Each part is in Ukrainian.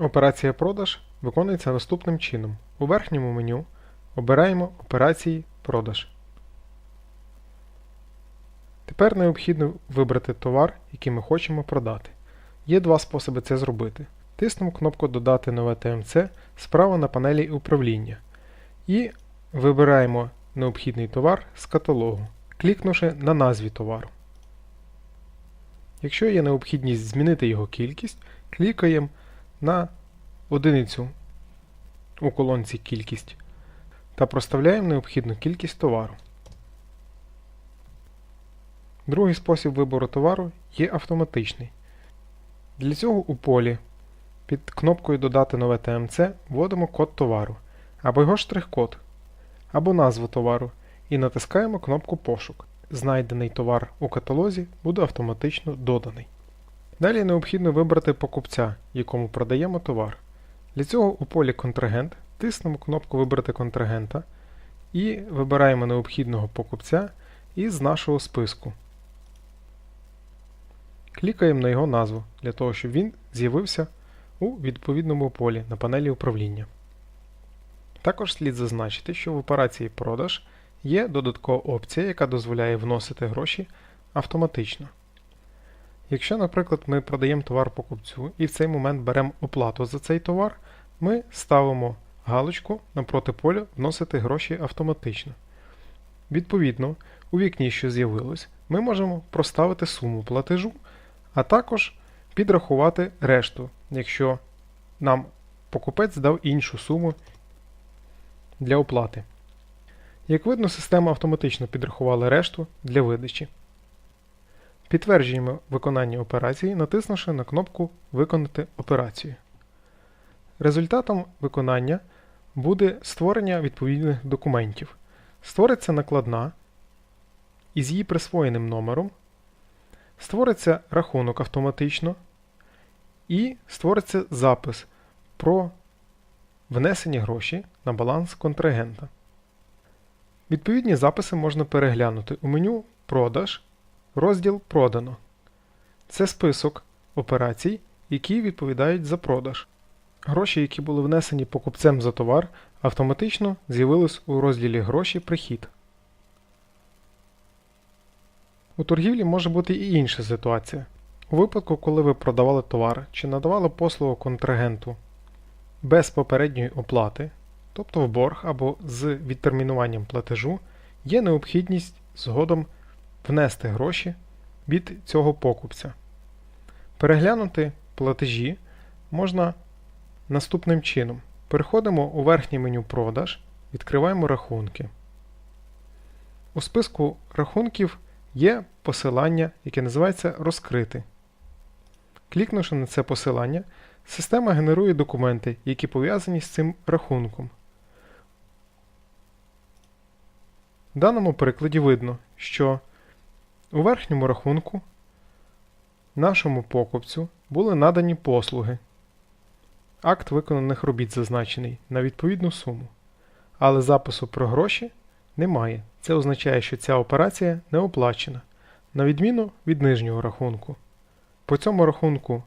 Операція продаж виконується наступним чином. У верхньому меню обираємо операції продаж. Тепер необхідно вибрати товар, який ми хочемо продати. Є два способи це зробити. Тиснемо кнопку Додати нове ТМЦ справа на панелі управління і вибираємо необхідний товар з каталогу, клікнувши на назві товару. Якщо є необхідність змінити його кількість, клікаємо на одиницю у колонці Кількість та проставляємо необхідну кількість товару. Другий спосіб вибору товару є автоматичний. Для цього у полі під кнопкою Додати нове ТМЦ вводимо код товару або його штрих-код, або назву товару і натискаємо кнопку Пошук. Знайдений товар у каталозі буде автоматично доданий. Далі необхідно вибрати покупця, якому продаємо товар. Для цього у полі Контрагент тиснемо кнопку Вибрати контрагента і вибираємо необхідного покупця із нашого списку. Клікаємо на його назву для того, щоб він з'явився у відповідному полі на панелі управління. Також слід зазначити, що в операції продаж є додаткова опція, яка дозволяє вносити гроші автоматично. Якщо, наприклад, ми продаємо товар покупцю і в цей момент беремо оплату за цей товар, ми ставимо галочку напроти поля вносити гроші автоматично. Відповідно, у вікні, що з'явилось, ми можемо проставити суму платежу, а також підрахувати решту, якщо нам покупець дав іншу суму для оплати. Як видно, система автоматично підрахувала решту для видачі. Підтверджуємо виконання операції, натиснувши на кнопку Виконати операцію. Результатом виконання буде створення відповідних документів. Створиться накладна із її присвоєним номером, створиться рахунок автоматично і створиться запис про внесені гроші на баланс контрагента. Відповідні записи можна переглянути у меню Продаж, розділ Продано. Це список операцій, які відповідають за продаж. Гроші, які були внесені покупцем за товар, автоматично з'явились у розділі Гроші Прихід. У торгівлі може бути і інша ситуація. У випадку, коли ви продавали товар чи надавали послугу контрагенту без попередньої оплати, тобто в борг або з відтермінуванням платежу, є необхідність згодом внести гроші від цього покупця. Переглянути платежі можна наступним чином. Переходимо у верхнє меню Продаж, відкриваємо рахунки. У списку рахунків є посилання, яке називається Розкрити. Клікнувши на це посилання, система генерує документи, які пов'язані з цим рахунком. В даному прикладі видно, що у верхньому рахунку нашому покупцю були надані послуги. Акт виконаних робіт зазначений на відповідну суму. Але запису про гроші немає. Це означає, що ця операція не оплачена, на відміну від нижнього рахунку. По цьому рахунку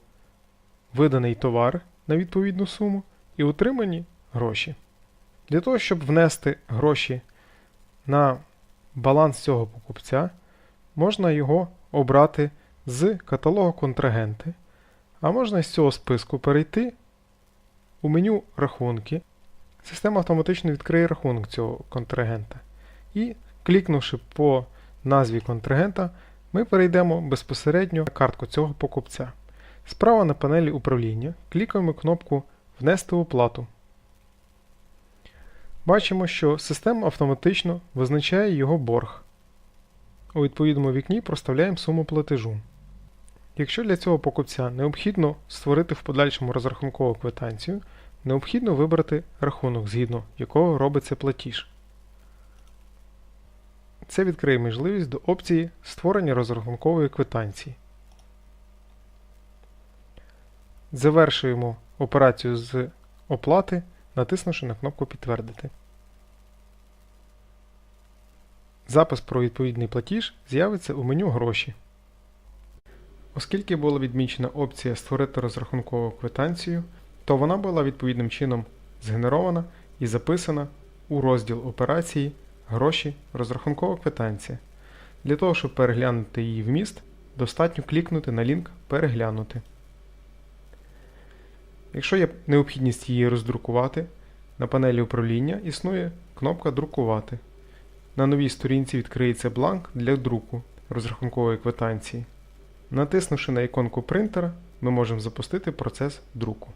виданий товар на відповідну суму і отримані гроші. Для того, щоб внести гроші на баланс цього покупця, можна його обрати з каталогу контрагенти, а можна з цього списку перейти у меню Рахунки. Система автоматично відкриє рахунок цього контрагента. І, клікнувши по назві контрагента, ми перейдемо безпосередньо на картку цього покупця. Справа на панелі управління клікаємо кнопку Внести оплату. Бачимо, що система автоматично визначає його борг. У відповідному вікні проставляємо суму платежу. Якщо для цього покупця необхідно створити в подальшому розрахункову квитанцію, необхідно вибрати рахунок, згідно якого робиться платіж. Це відкриє можливість до опції Створення розрахункової квитанції. Завершуємо операцію з оплати, натиснувши на кнопку Підтвердити. Запис про відповідний платіж з'явиться у меню Гроші. Оскільки була відмічена опція Створити розрахункову квитанцію, то вона була відповідним чином згенерована і записана у розділ операції Гроші розрахункова квитанція. Для того, щоб переглянути її вміст, достатньо клікнути на лінк Переглянути. Якщо є необхідність її роздрукувати, на панелі управління існує кнопка Друкувати. На новій сторінці відкриється бланк для друку розрахункової квитанції. Натиснувши на іконку принтера, ми можемо запустити процес друку.